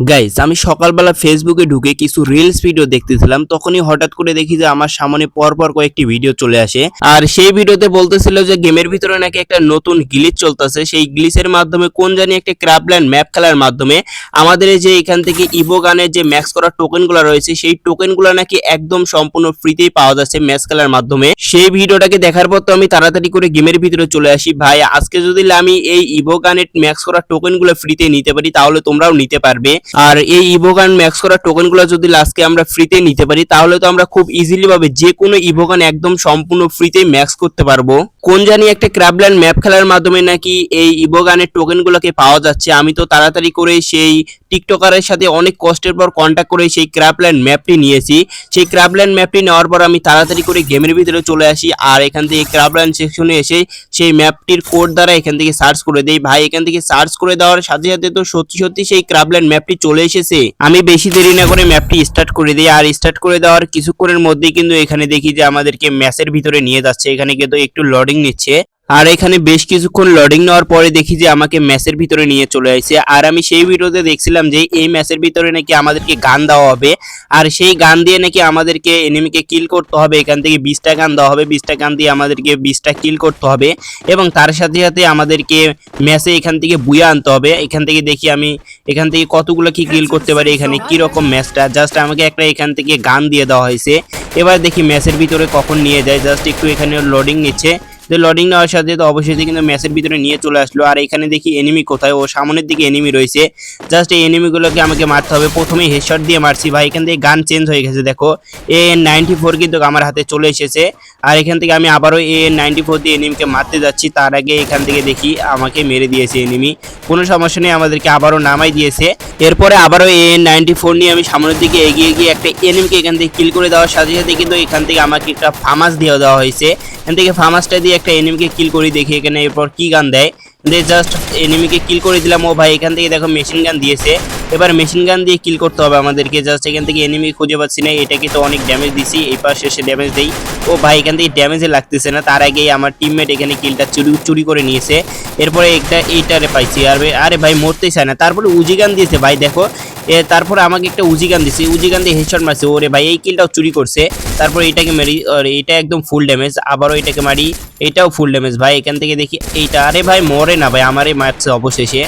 Guys আমি সকালবেলা ফেসবুকে ঢুকে কিছু রিলস ভিডিও দেখতেছিলাম, তখনই হঠাৎ করে দেখি যে আমার সামনে পরপর কয়েকটি ভিডিও চলে আসে। আর সেই ভিডিওতে বলতেছিল যে গেমের ভিতরে নাকি একটা নতুন গ্লিচ চলতেছে। সেই গ্লিচের মাধ্যমে কোন জানি একটা ক্রাবল্যান্ড ম্যাপ খেলার মাধ্যমে আমাদের যে এখান থেকে ইভো গানের যে ম্যাক্স করা টোকেনগুলো রয়েছে, সেই টোকেনগুলো নাকি একদম সম্পূর্ণ ফ্রিতেই পাওয়া যাচ্ছে ম্যাচ খেলার মাধ্যমে। সেই ভিডিওটাকে দেখার পর তো আমি তাড়াতাড়ি করে গেমের ভিতরে চলে আসি। ভাই, আজকে যদি আমি এই ইভো গানের ম্যাক্স করা টোকেনগুলো ফ্রিতে নিতে পারি, তাহলে তোমরাও নিতে পারবে। আর এই ইভোগান ম্যাক্স করা টোকেনগুলো যদি লাস্টকে আমরা ফ্রিতে নিতে পারি, তাহলে তো আমরা খুব ইজিলি ভাবে যে কোনো ইভোগান একদম সম্পূর্ণ ফ্রিতে ম্যাক্স করতে পারব। কোন জানি একটা ক্র্যাবল্যান্ড ম্যাপ খেলার মাধ্যমে নাকি এই ইভোগানের টোকেনগুলোকে পাওয়া যাচ্ছে। আমি তো তাড়াতাড়ি করে সেই টিকটকারের সাথে অনেক কষ্টের পর কন্ট্যাক্ট করে সেই ক্র্যাবল্যান্ড ম্যাপটি নিয়েছি। সেই ক্র্যাবল্যান্ড ম্যাপটি নেওয়ার পর আমি তাড়াতাড়ি করে গেমের ভিতরে চলে আসি আর এখান থেকে ক্র্যাবল্যান্ড সেকশনে এসে সেই ম্যাপটির কোড দ্বারা এখান থেকে সার্চ করে দেই। ভাই, এখান থেকে সার্চ করে দেওয়ার সাথে সাথে তো সত্যি সত্যি সেই ক্র্যাবল্যান্ড ম্যাপটি চলে এসেছে। আমি বেশি দেরি না করে ম্যাপটি স্টার্ট করে দিই আর স্টার্ট করে দেওয়ার কিছুক্ষণের মধ্যেই কিন্তু এখানে দেখি যে আমাদেরকে ম্যাচের ভিতরে নিয়ে যাচ্ছে। এখানে কিন্তু একটু লোডিং নিচ্ছে। আর এখানে বেশ কিছুক্ষণ লোডিং নেওয়ার পরে দেখি যে আমাকে ম্যাচের ভিতরে নিয়ে চলে আসছে। আর আমি সেই ভিডিওতে দেখছিলাম যে এই ম্যাচের ভিতরে নাকি আমাদেরকে গান দেওয়া হবে। আর সেই গান দিয়ে নাকি আমাদেরকে এনিমিকে কিল করতে হবে। এখান থেকে বিশটা গান দেওয়া হবে। বিশটা গান দিয়ে আমাদেরকে বিশটা কিল করতে হবে। এবং তার সাথে সাথে আমাদেরকে ম্যাচে এখান থেকে বুয়ে আনতে হবে। এখান থেকে দেখি আমি এখান থেকে কতগুলো কি কিল করতে পারি, এখানে কি রকম ম্যাচটা জাস্ট আমাকে একটা এখান থেকে গান দিয়ে দেওয়া হয়েছে। এবার দেখি ম্যাচের ভিতরে কখন নিয়ে যায়। জাস্ট একটু এখানে লোডিং নিচ্ছে। যে লোডিং নেওয়ার সাথে তো অবশ্যই কিন্তু ম্যাচের ভিতরে নিয়ে চলে আসলো। আর এখানে দেখি এনিমি কোথায়? ও সামনের দিকে এনিমি রয়েছে। জাস্ট এই এনিমিগুলোকে আমাকে মারতে হবে। প্রথমে হেডশট দিয়ে মারছি। ভাই, এখান থেকে গান চেঞ্জ হয়ে গেছে, দেখো। এ এন নাইনটি ফোর কিন্তু আমার হাতে চলে এসেছে। আর এখান থেকে আমি আবারও এ এন নাইনটি ফোর দিয়ে এনিমিকে মারতে যাচ্ছি। তার আগে এখান থেকে দেখি আমাকে মেরে দিয়েছে এনিমি কোনো সমস্যা নেই, আমাদেরকে আবারও নামাই দিয়েছে। এরপরে আবারও এ এন নাইনটি ফোর নিয়ে আমি সামনের দিকে এগিয়ে গিয়ে একটা এনিমিকে এখান থেকে কিল করে দেওয়ার সাথে সাথে কিন্তু এখান থেকে আমাকে একটা ফামাস দিয়ে দেওয়া হয়েছে। এখান থেকে ফামাসটা দিয়ে একটা এনিমিকে কিল করি দেখি এখানে, এরপর কি গান দেয়? দিয়ে জাস্ট এনিমিকে কিল করে দিলাম। ও ভাই, এখান থেকে দেখো মেশিন গান দিয়েছে। এবার মেশিন গান দিয়ে কিল করতে হবে আমাদেরকে। জাস্ট এখান থেকে এনিমি খুঁজে পাচ্ছি না। এটাকে তো অনেক ড্যামেজ দিছি। এই পাশে এসে ড্যামেজ দেই। ও ভাই, এখান থেকে ড্যামেজে লাগতেছে না। তার আগেই আমার টিমমেট এখানে কিলটা চুরি চুরি করে নিয়েছে। এরপরে একটা এইটারে পাইছি। আর, আরে ভাই, মরতেই চায় না। তারপরে উজি গান দিয়েছে। ভাই, দেখো তারপরে আমাকে একটা উজি গান দিছে, উজি গান দিয়ে হেডশট মারছে। ওরে ভাই, এই কিলটাও চুরি করছে। তারপর এটাকে মারি এটা একদম ফুল ড্যামেজ আবারও এটাকে মারি, এটাও ফুল ড্যামেজ ভাই, এখান থেকে দেখি এইটা, আরে ভাই, মরে না ভাই আমারই মারছে অবশেষে।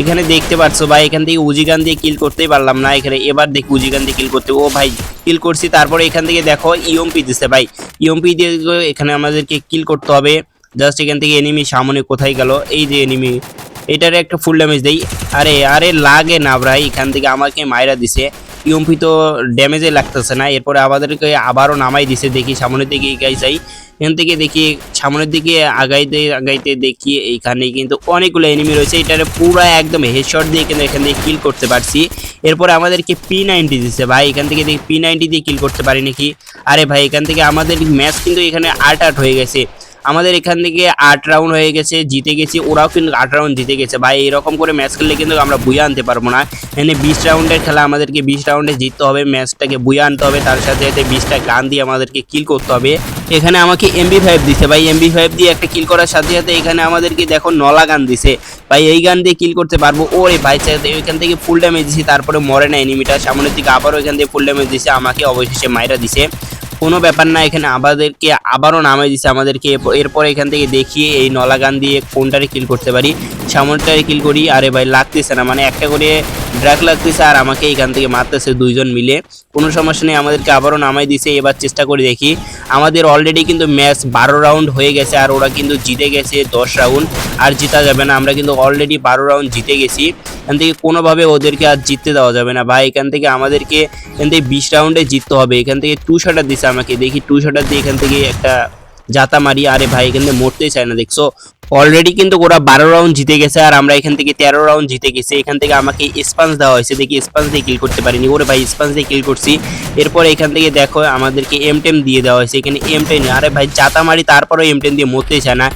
এখানে দেখতে পাচ্ছ ভাই, এখান থেকে উজি গান দিয়ে কিল করতেই পারলাম না। এখানে এবার দেখি উজি গান দিয়ে কিল করতে, ও ভাই কিল করছি। তারপরে এখান থেকে দেখো ইএমপি দিছে ভাই। ইএমপি দিয়ে এখানে আমাদেরকে কিল করতে হবে। জাস্ট এখান থেকে এনিমি সামনে কোথায় গেল? এই যে এনিমি এটার একটা ফুল ড্যামেজ দেই। আরে আরে লাগে না ভাই, এখান থেকে আমাকে মাইরা দিছে। ইউম্পি তো ড্যামেজে লাগতেছে না, এরপরে আমাদেরকে আবারও নামাই দিছে, দেখি সামনের দিকে এগাই যাই। এখান থেকে দেখি সামনের দিকে আগাইতে আগাইতে দেখি এইখানে কিন্তু অনেকগুলো এনিমি রয়েছে, এটারে পুরো একদম হেডশট দিয়ে কিন্তু এখান থেকে কিল করতে পারছি। এরপরে আমাদেরকে পি নাইনটি দিচ্ছে ভাই, এখান থেকে দেখি পি নাইনটি দিয়ে কিল করতে পারি নাকি? আরে ভাই, এখান থেকে আমাদের ম্যাচ কিন্তু এখানে আট আট হয়ে গেছে। আমাদের এখান থেকে আট রাউন্ড হয়ে গেছে, জিতে গেছি, ওরাও কিন্তু আট রাউন্ড জিতে গেছে। ভাই, এরকম করে ম্যাচ খেললে কিন্তু আমরা বুয়ে আনতে পারব না। এখানে বিশ রাউন্ডের খেলা আমাদেরকে বিশ রাউন্ডে জিততে হবে ম্যাচটাকে বুয়ে আনতে হবে, তার সাথে সাথে বিশটা গান দিয়ে আমাদেরকে কিল করতে হবে। এখানে আমাকে এমবি ফাইভ দিছে, ভাই এমবি ফাইভ দিয়ে একটা কিল করার সাথে সাথে এখানে আমাদেরকে দেখো নলা গান দিছে। ভাই, এই গান দিয়ে কিল করতে পারব। ওরে ভাই এখান থেকে ফুল ড্যামেজ দিছি, তারপরে মরে না এনিমিটা সামনের দিকে আবারও এখান থেকে ফুল ড্যামেজ দিছে, আমাকে অবশেষে মাইরা দিছে। কোনো ব্যাপার না, এখানে আমাদেরকে আবারও নামাই দিছে, আমাদেরকে এরপর- এখান থেকে দেখিয়ে এই নলাগান দিয়ে কোনটারে কিল করতে পারি সামনটারে কিল করি, আরে ভাই লাগতেছে না মানে একটা করে ড্রাগ লাগতেছে আর আমাকে এখান থেকে মারতেছে দুইজন মিলে। কোনো সমস্যা নেই, আমাদেরকে আবারও নামাই দিছে, এবার চেষ্টা করে দেখি। আমাদের অলরেডি কিন্তু ম্যাচ বারো রাউন্ড হয়ে গেছে আর ওরা কিন্তু জিতে গেছে দশ রাউন্ড আর জিতা যাবে না, আমরা কিন্তু অলরেডি বারো রাউন্ড জিতে গেছি। এখান থেকে কোনোভাবে ওদেরকে আর জিততে দেওয়া যাবে না, ভাই, এখান থেকে আমাদেরকে এখান থেকে বিশ রাউন্ডে জিততে হবে, এখান থেকে টু শটার দিছে আমাকে দেখি টু শটার দিয়ে এখান থেকে একটা জাতা মারি, আরে ভাই, এখান থেকে মরতেই চায় না, দেখছ? অলরেডি কিন্তু ওরা বারো রাউন্ড জিতে গেছে, আর আমরা এখান থেকে তেরো রাউন্ড জিতে গেছি। এখান থেকে আমাকে স্পান্স দেওয়া হয়েছে, দেখি স্পান্স দিয়ে কিল করতে পারিনি। ওরে ভাই স্পান্স দিয়ে কিল করছি। এরপর এখান থেকে দেখো, আমাদেরকে এম টেম দিয়ে দেওয়া হয়েছে, এখানে এম টেন আরে ভাই জাতা মারি, তারপরেও এম টেন দিয়ে মরতেই চায় না।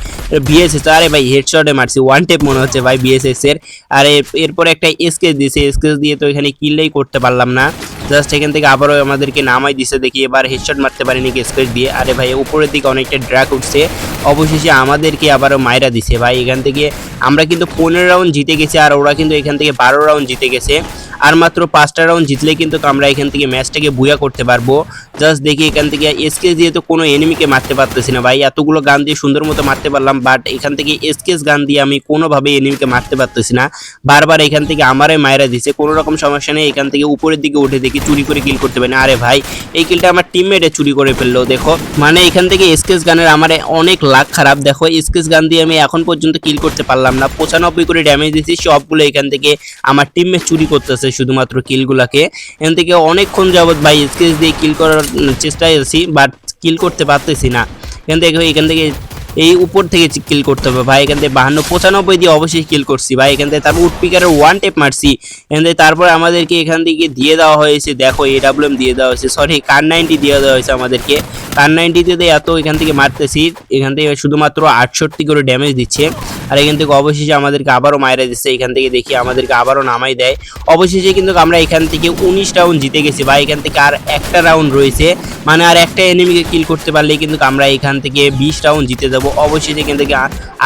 বিএসএস আরে ভাই হেডশটে মারছি ওয়ান টেপ মনে হচ্ছে ভাই বিএসএস এর। আর এর- এরপর একটা স্কেচ দিয়েছে স্কেচ দিয়ে তো এখানে কিললেই করতে পারলাম না। জাস্ট এখান থেকে আবারও আমাদেরকে নামাই দিছে দেখি, এবার হেডশট মারতে পারিনি স্পেস দিয়ে। আরে ভাই, উপরের দিকে অনেকটা ড্র্যাক উঠছে। অবশেষে আমাদেরকে আবারও মায়েরা দিছে। ভাই, এখান থেকে আমরা কিন্তু পনেরো রাউন্ড জিতে গেছি আর ওরা কিন্তু এখান থেকে বারো রাউন্ড জিতে গেছে। আর মাত্র পাঁচটা রাউন্ড জিতলে কিন্তু আমরা এখান থেকে ম্যাচটাকে বুয়া করতে পারব। জাস্ট দেখি এখান থেকে এসকেস দিয়ে তো কোনো এনিমিকে মারতে পারতেছি না ভাই, এতগুলো গান দিয়ে সুন্দর মতো মারতে পারলাম বাট এখান থেকে এসকেস গান দিয়ে আমি কোনোভাবে এনিমিকে মারতে পারতেছি না। বারবার এখান থেকে আমারে মায়েরা দিছে, কোনো রকম সমস্যা নেই, এখান থেকে উপরের দিকে উঠে দেখি চুরি করে কিল করতে পারি আরে ভাই, এই কিলটা আমার টিমমেটে চুরি করে ফেলল, দেখো। মানে এখান থেকে এসকেস গানের আমার অনেক লাখ খারাপ, দেখো। এসকেস গান দিয়ে আমি এখন পর্যন্ত কিল করতে পারলাম না, পঁচানব্বই করে ড্যামেজ দিচ্ছি সবগুলো এখান থেকে আমার টিমমেট চুরি করতেছে। শুধুমাত্র কিলগুলাকে। এখান থেকে অনেকক্ষণ যাবৎ ভাই স্কেচ দিয়ে কিল করার চেষ্টায় আছি, বাট কিল করতে পারতেছি না। এখান থেকে এখান থেকে এই উপর থেকে কিল করতে হবে ভাই এখান থেকে বাহান্ন পঁচানব্বই দিয়ে অবশ্যই কিল করছি ভাই এখান থেকে তারপর উডপিকারের ওয়ান টেপ মারছি এখান থেকে তারপর আমাদেরকে এখান থেকে দিয়ে দেওয়া হয়েছে দেখো এডাব্লিউএম দিয়ে দেওয়া হয়েছে সরি কার নাইনটি দিয়ে দেওয়া হয়েছে আমাদেরকে কার নাইনটিতে এত এখান থেকে মারতেছি এখান থেকে শুধুমাত্র আটষট্টি করে ড্যামেজ দিচ্ছে আর এখান থেকে অবশেষে আমাদেরকে আবারও মায়েরা দিচ্ছে এখান থেকে দেখি আমাদেরকে আবারও নামাই দেয় অবশেষে কিন্তু আমরা এখান থেকে উনিশ রাউন্ড জিতে গেছি বা এখান থেকে আর একটা রাউন্ড রয়েছে মানে আর একটা এনিমিকে কিল করতে পারলে কিন্তু আমরা এখান থেকে বিশ রাউন্ড জিতে যাব অবশেষে থেকে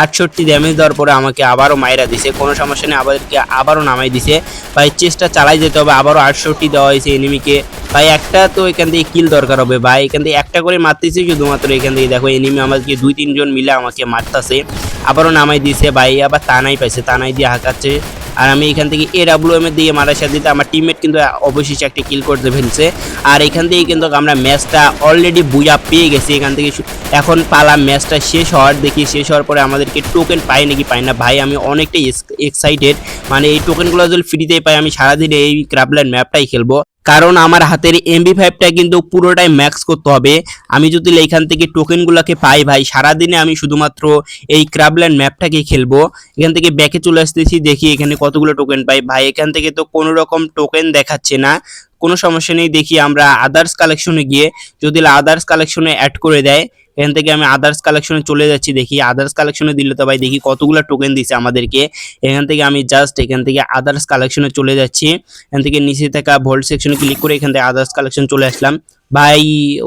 আটষট্টি ড্যামেজ দেওয়ার পরে আমাকে আবারও মায়েরা দিছে। কোনো সমস্যা নেই, আমাদেরকে আবারও নামাই দিছে। ভাই, চেষ্টা চালাই যেতে হবে, আবারও আটষট্টি দেওয়া হয়েছে এনিমিকে ভাই, একটা তো এখান থেকে কিল দরকার হবে। ভাই, এখান থেকে একটা করে মারতেছে শুধুমাত্র এখান থেকে। দেখো এনিমি আমাদেরকে দুই তিনজন মিলে আমাকে মারতেছে। আবারও নামাই দিছে, ভাই, আবার তানাই পাইছে, তানাই দিয়ে হাঁকাচ্ছে। আর আমি এখান থেকে এ ডাব্লিউ এম দিয়ে মারা সাথে দিতে আমার টিমমেট কিন্তু অবশেষে একটা কিল করতে ফেলছে। আর এখান থেকে কিন্তু আমরা ম্যাচটা অলরেডি বুঝা পেয়ে গেছি এখান থেকে এখন পালা ম্যাচটা শেষ হওয়ার দেখি, শেষ হওয়ার পরে আমাদেরকে টোকেন পাই নাকি পাই না? ভাই, আমি অনেকটাই এক্সাইটেড মানে এই টোকেনগুলো যদি ফ্রিতেই পাই, আমি সারাদিন এই ক্রাবল্যান্ড ম্যাপটাই খেলব। কারণ আমার হাতের এমবি ফাইভটা কিন্তু পুরোটাই ম্যাক্স করতে হবে। আমি যদি এখান থেকে টোকেনগুলোকে পাই ভাই, সারাদিনে আমি শুধুমাত্র এই ক্রাবল্যান্ড ম্যাপটাকে খেলব। এখান থেকে ব্যাকে চলে আসতেছি, দেখি এখানে কতগুলো টোকেন পাই। ভাই, এখান থেকে তো কোনো রকম টোকেন দেখাচ্ছে না। কোনো সমস্যা নেই, দেখি আমরা আদার্স কালেকশনে গিয়ে যদি আদার্স কালেকশনে অ্যাড করে দেয়, এখান থেকে আমি আদার্স কালেকশনে চলে যাচ্ছি, দেখি আদার্স কালেকশনে দিলে তো ভাই দেখি কতগুলো টোকেন দিছে আমাদেরকে। এখান থেকে আমি জাস্ট এখান থেকে আদার্স কালেকশনে চলে যাচ্ছি, এখান থেকে নিচে থাকা ভোল্ট সেকশনে ক্লিক করে এখান থেকে আদার্স কালেকশন চলে আসলাম। ভাই,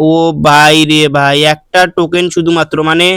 ও ভাই রে ভাই, একটা টোকেন শুধুমাত্র মানে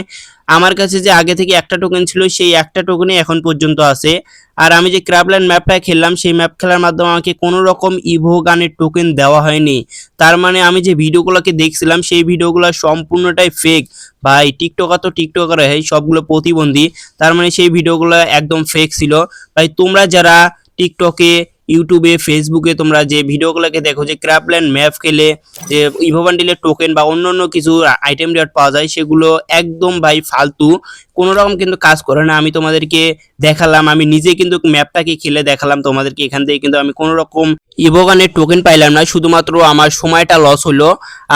আমার কাছে যে আগে থেকে একটা টোকেন ছিল, সেই একটা টোকেনই এখন পর্যন্ত আছে। আর আমি যে ক্রাবল্যান্ড ম্যাপটা খেললাম, সেই ম্যাপ খেলার মাধ্যমে আমাকে কোনো রকম ইভো গানের টোকেন দেওয়া হয়নি। তার মানে আমি যে ভিডিওগুলোকে দেখছিলাম, সেই ভিডিওগুলো সম্পূর্ণটাই ফেক ভাই, টিকটকার তো টিকটকার হয় সবগুলো প্রতিবন্ধী। তার মানে সেই ভিডিওগুলো একদম ফেক ছিল। ভাই, তোমরা যারা টিকটকে ইউটিউবে ফেসবুকে তোমরা যে ভিডিওগুলোকে দেখো, যে ক্র্যাপল্যান্ড ম্যাপ খেলে, যে ইভো বান্ডিলের টোকেন বা অন্য অন্য কিছু আইটেম রেট পাওয়া যায়, সেগুলো একদম ভাই ফালতু। কোনো রকম কিন্তু কাজ করে না। আমি তোমাদেরকে দেখালাম, আমি নিজে কিন্তু ম্যাপটাকে খেলে দেখালাম তোমাদেরকে। এখান থেকে কিন্তু আমি কোনো রকম ইভোগানের টোকেন পাইলাম না। শুধুমাত্র আমার সময়টা লস হলো।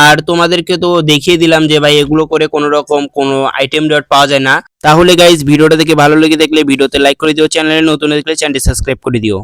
আর তোমাদেরকে তো দেখিয়ে দিলাম যে ভাই এগুলো করে কোনো রকম কোনো আইটেম ডট পাওয়া যায় না। তাহলে গাইজ ভিডিওটা দেখে ভালো লেগে দেখলে ভিডিওতে লাইক করে দিও। চ্যানেলে নতুন দেখলে চ্যানেলটি সাবস্ক্রাইব করে দিও।